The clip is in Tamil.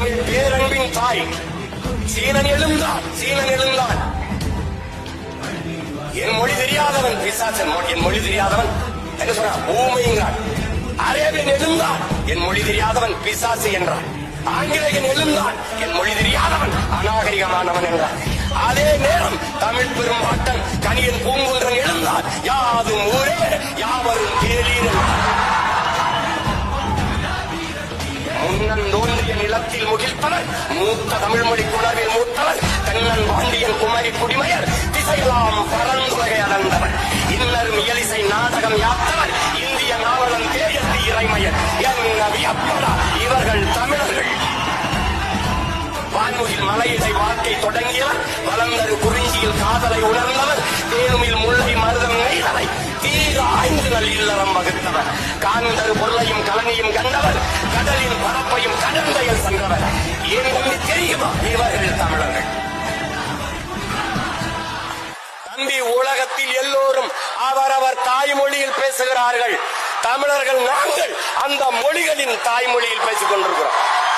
தமிழ் பேரன்பின் தாய். சீனன் எழுந்தான் சீனன் எழுந்தான். என் மொழி தெரியாதவன் பிசாசன் என் மொழி தெரியாதவன் என்ன சொல்றான் ஊமைங்கிறான். அரேபியன் எழுந்தான் என் மொழி தெரியாதவன் பிசாசு என்றான். ஆங்கிலேயன் எழுந்தான் என் மொழி தெரியாதவன் அநாகரிகமானவன் என்றான். அதே நேரம் தமிழ் பெரும்பாட்டன் கனியன் பூங்குன்றன் எழுந்தான். யாதும் ஊரே யாவரும் கேளீர் என்றான். முன்னன் தோன்றிய நிலத்தில் முகிழ்ப்பவர் மூத்த தமிழ் மொழி குணர்வில் மூத்தவர் கண்ணன் பாண்டியன் குமரி குடிமையர் திசையெல்லாம் பரந்துலகை அளந்தவர் இன்னரும் இயலிசை நாடகம் யாத்தவர் இந்திய நாவலன் தேயத்து இறைமையர். என்ன வியப்படா இவர்கள் தமிழர்கள். வான்முகில் மலையிடை வாழ்க்கை தொடங்கியவர் வளர்ந்தரு குறிஞ்சியில் காதலை உணர்ந்தவர் தேனுமில் முல்லை மருதம் நெய்தலை தீர ஆய்ந்து நல் இல்லறம் வகுத்தவர். காந்தரு பொருளையும் கலனையும் கண்டவர் கடலின் தெரியுமா? இவர்கள் தமிழர்கள். தம்பி உலகத்தில் எல்லோரும் அவரவர் தாய்மொழியில் பேசுகிறார்கள். தமிழர்கள் நாங்கள் அந்த மொழிகளின் தாய்மொழியில் பேசிக் கொண்டிருக்கிறோம்